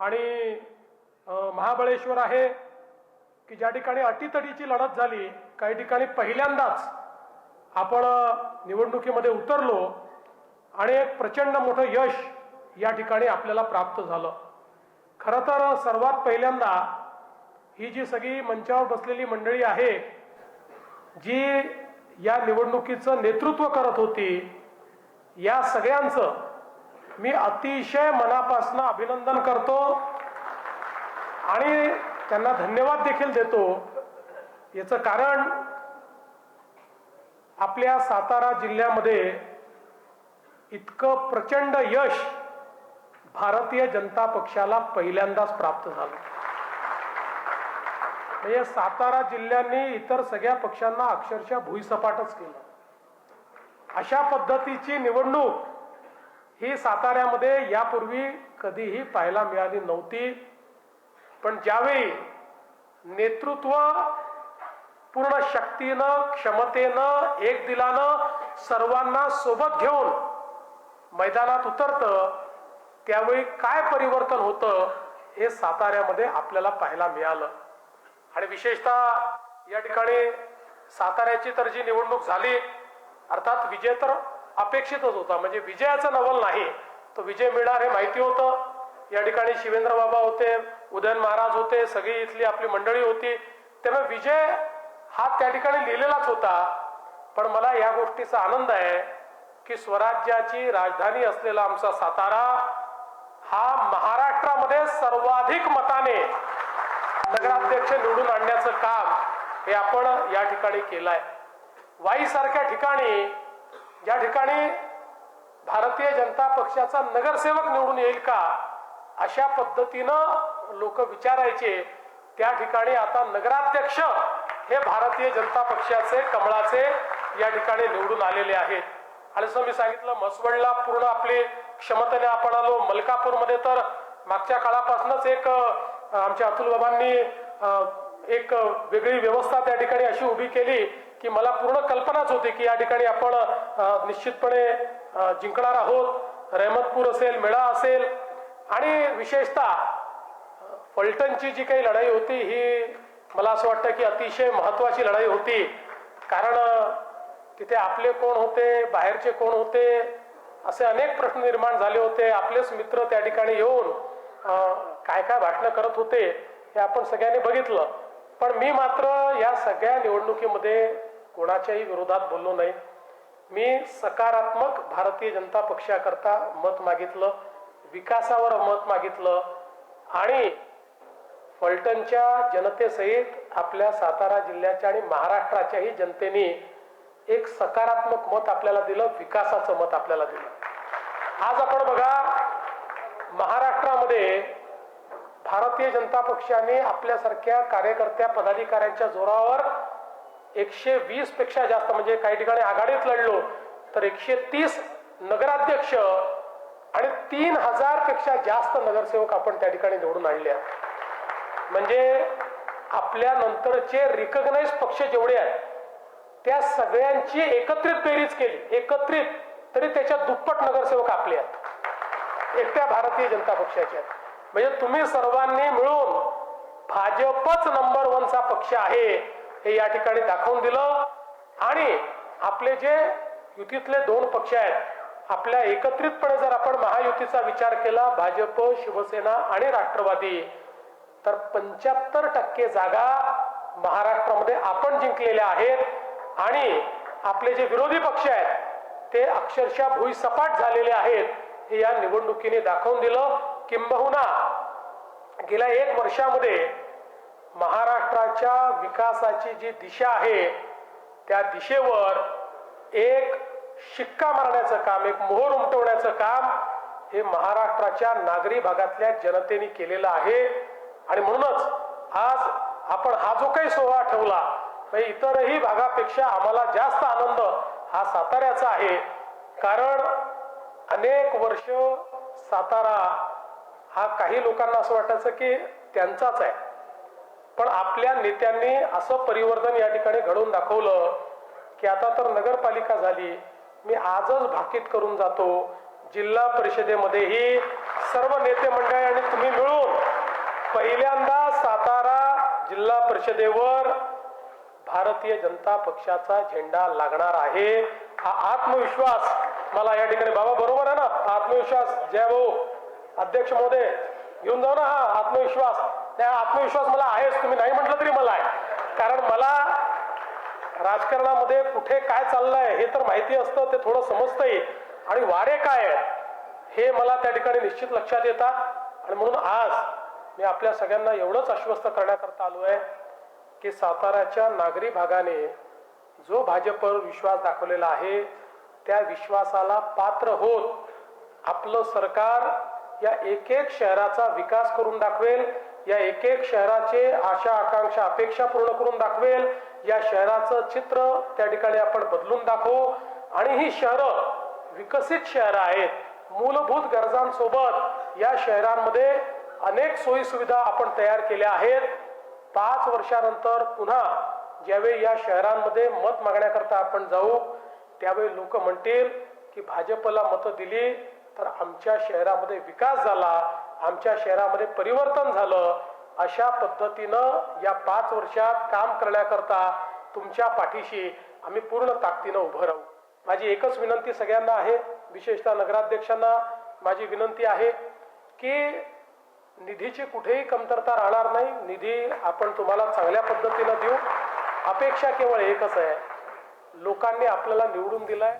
आणि महाबळेश्वर आहे की ज्या ठिकाणी अटीतटीची लढत झाली काही ठिकाणी पहिल्यांदाच आपण निवडणुकीमध्ये उतरलो आणि एक प्रचंड मोठं यश या ठिकाणी आपल्याला प्राप्त झालं. खरं तर सर्वात पहिल्यांदा ही जी सगळी मंचावर बसलेली मंडळी आहे जी या निवडणुकीचं नेतृत्व करत होती या सगळ्यांचं मी अतिशय मनापासून अभिनंदन करतो. आणि त्यांना धन्यवाद देखील देतो. याचं कारण आपल्या सातारा जिल्ह्यामध्ये इतकं प्रचंड यश भारतीय जनता पक्षाला पहिल्यांदाच प्राप्त झालं. म्हणजे सातारा जिल्ह्यांनी इतर सगळ्या पक्षांना अक्षरशः भुईसपाटच केलं. अशा पद्धतीची निवडणूक ही साताऱ्यामध्ये यापूर्वी कधीही पाहायला मिळाली नव्हती. पण ज्यावेळी नेतृत्व पूर्ण शक्तीनं क्षमतेनं एक दिलानं सर्वांना सोबत घेऊन मैदानात उतरतं त्यावेळी काय परिवर्तन होतं हे साताऱ्यामध्ये आपल्याला पाहायला मिळालं. आणि विशेषतः या ठिकाणी साताऱ्याची तर जी निवडणूक झाली अर्थात विजय तर अपेक्षितच होता. म्हणजे विजयाचा नवल नाही तो विजय मिळणार हे माहिती होतं. या ठिकाणी शिवेंद्र बाबा होते उदयन महाराज होते सगळी इथली आपली मंडळी होती. त्यामुळे विजय हा त्या ठिकाणी लिहिलेलाच होता. पण मला या गोष्टीचा आनंद आहे की स्वराज्याची राजधानी असलेला आमचा सातारा हा महाराष्ट्रामध्ये सर्वाधिक मताने नगराध्यक्ष निवडून आणण्याचं काम हे आपण या ठिकाणी केलंय. वाईसारख्या ठिकाणी ज्या ठिकाणी भारतीय जनता पक्षाचा नगरसेवक निवडून येईल का अशा पद्धतीनं लोक विचारायचे. त्या ठिकाणी आता नगराध्यक्ष हे भारतीय जनता पक्षाचे कमळाचे या ठिकाणी निवडून आलेले आहेत. आणि जसं मी सांगितलं म्हसवडला पूर्ण आपली क्षमतेने आपण आलो. मलकापूरमध्ये तर मागच्या काळापासूनच एक आमच्या अतुल बाबांनी एक वेगळी व्यवस्था त्या ठिकाणी अशी उभी केली. की मला पूर्ण कल्पनाच होती की या ठिकाणी आपण निश्चितपणे जिंकणार आहोत. रहमतपूर असेल मेळा असेल. आणि विशेषतः फलटणची जी काही लढाई होती ही मला असं वाटतं की अतिशय महत्वाची लढाई होती. कारण तिथे आपले कोण होते बाहेरचे कोण होते असे अनेक प्रश्न निर्माण झाले होते. आपलेच मित्र त्या ठिकाणी येऊन काय काय भाषणं करत होते हे आपण सगळ्यांनी बघितलं. पण मी मात्र या सगळ्या निवडणुकीमध्ये कोणाच्याही विरोधात बोललो नाही. मी सकारात्मक भारतीय जनता पक्षाकरता मत मागितलं विकासावर मत मागितलं आणि फलटणच्या जनतेसहित आपल्या सातारा जिल्ह्याच्या आणि महाराष्ट्राच्याही जनतेने एक सकारात्मक मत आपल्याला दिलं विकासाचं मत आपल्याला दिलं. आज आपण बघा महाराष्ट्रामध्ये भारतीय जनता पक्षाने आपल्यासारख्या कार्यकर्त्या पदाधिकाऱ्यांच्या जोरावर एकशे वीसपेक्षा जास्त म्हणजे काही ठिकाणी आघाडीत लढलो तर एकशे तीस नगराध्यक्ष आणि तीन हजारपेक्षा जास्त नगरसेवक आपण त्या ठिकाणी निवडून आणले आहेत म्हणजे आपल्या नंतरचे रिकग्नाइज पक्ष जेवढे आहेत त्या सगळ्यांची एकत्रित बेरीज केली. एकत्रित तरी त्याच्या दुप्पट नगरसेवक आपले आहेत. एकट्या भारतीय जनता पक्षाचे आहेत. म्हणजे तुम्ही सर्वांनी मिळून भाजपच नंबर वनचा पक्ष आहे. हे या ठिकाणी दाखवून दिलं. आणि आपले जे युतीतले दोन पक्ष आहेत आपल्या एकत्रितपणे जर आपण महायुतीचा विचार केला भाजप शिवसेना आणि राष्ट्रवादी तर पंच्याहत्तर टक्के जागा महाराष्ट्रामध्ये आपण जिंकलेल्या आहेत. आणि आपले जे विरोधी पक्ष आहेत ते अक्षरशः भुईसपाट झालेले आहेत हे या निवडणुकीने दाखवून दिलं. किंबहुना गेल्या एक वर्षामध्ये महाराष्ट्राच्या विकासाची जी दिशा आहे त्या दिशेवर एक शिक्का मारण्याचं काम एक मोहर उमटवण्याचं काम हे महाराष्ट्राच्या नागरी भागातल्या जनतेने केलेलं आहे. आणि म्हणूनच आज आपण हा जो काही सोहळा ठेवला म्हणजे इतरही भागापेक्षा आम्हाला जास्त आनंद हा साताऱ्याचा आहे. कारण अनेक वर्ष सातारा हा काही लोकांना असं वाटायचं की त्यांचाच आहे. पण आपल्या नेत्यांनी असं परिवर्तन या ठिकाणी घडवून दाखवलं की आता तर नगरपालिका झाली. मी आजच भाकीत करून जातो. जिल्हा परिषदेमध्येही सर्व नेते मंडळी आणि तुम्ही मिळून पहिल्यांदा सातारा जिल्हा परिषदेवर भारतीय जनता पक्षाचा झेंडा लागणार आहे. हा आत्मविश्वास मला या ठिकाणी बाबा बरोबर आहे ना? आत्मविश्वास. जय भाऊ. अध्यक्ष महोदय येऊन जाऊ ना हा आत्मविश्वास. त्या आत्मविश्वास मला आहेच तुम्ही नाही म्हटलं तरी मला आहे. कारण मला राजकारणामध्ये कुठे काय चाललंय हे तर माहिती असतं ते थोडं समजतंही. आणि वारे काय हे मला त्या ठिकाणी निश्चित लक्षात येतात. आणि म्हणून आज मी आपल्या सगळ्यांना एवढंच आश्वस्त करण्याकरता आलो आहे की साताऱ्याच्या नागरी भागाने जो भाजपवर विश्वास दाखवलेला आहे त्या विश्वासाला पात्र होत आपलं सरकार या एक एक शहराचा विकास करून दाखवेल या एक एक शहराचे आशा आकांक्षा अपेक्षा पूर्ण करून दाखवेल. या शहराचं चित्र त्या ठिकाणी आपण बदलून दाखवू. आणि ही शहरं विकसित शहरं आहेत. मूलभूत गरजांसोबत या शहरांमध्ये अनेक सोयी सुविधा आपण तयार केल्या आहेत. पाच वर्षानंतर पुन्हा ज्यावेळी या शहरांमध्ये मत मागण्याकरता आपण जाऊ त्यावेळी लोक म्हणतील की भाजपला मतं दिली तर आमच्या शहरामध्ये विकास झाला आमच्या शहरामध्ये परिवर्तन झालं. अशा पद्धतीनं या पाच वर्षात काम करण्याकरता तुमच्या पाठीशी आम्ही पूर्ण ताकदीनं उभं राहू. माझी एकच विनंती सगळ्यांना आहे विशेषतः नगराध्यक्षांना माझी विनंती आहे की निधीची कुठेही कमतरता राहणार नाही. निधी आपण तुम्हाला चांगल्या पद्धतीनं देऊ. अपेक्षा केवळ एकच आहे. लोकांनी आपल्याला निवडून दिलाय.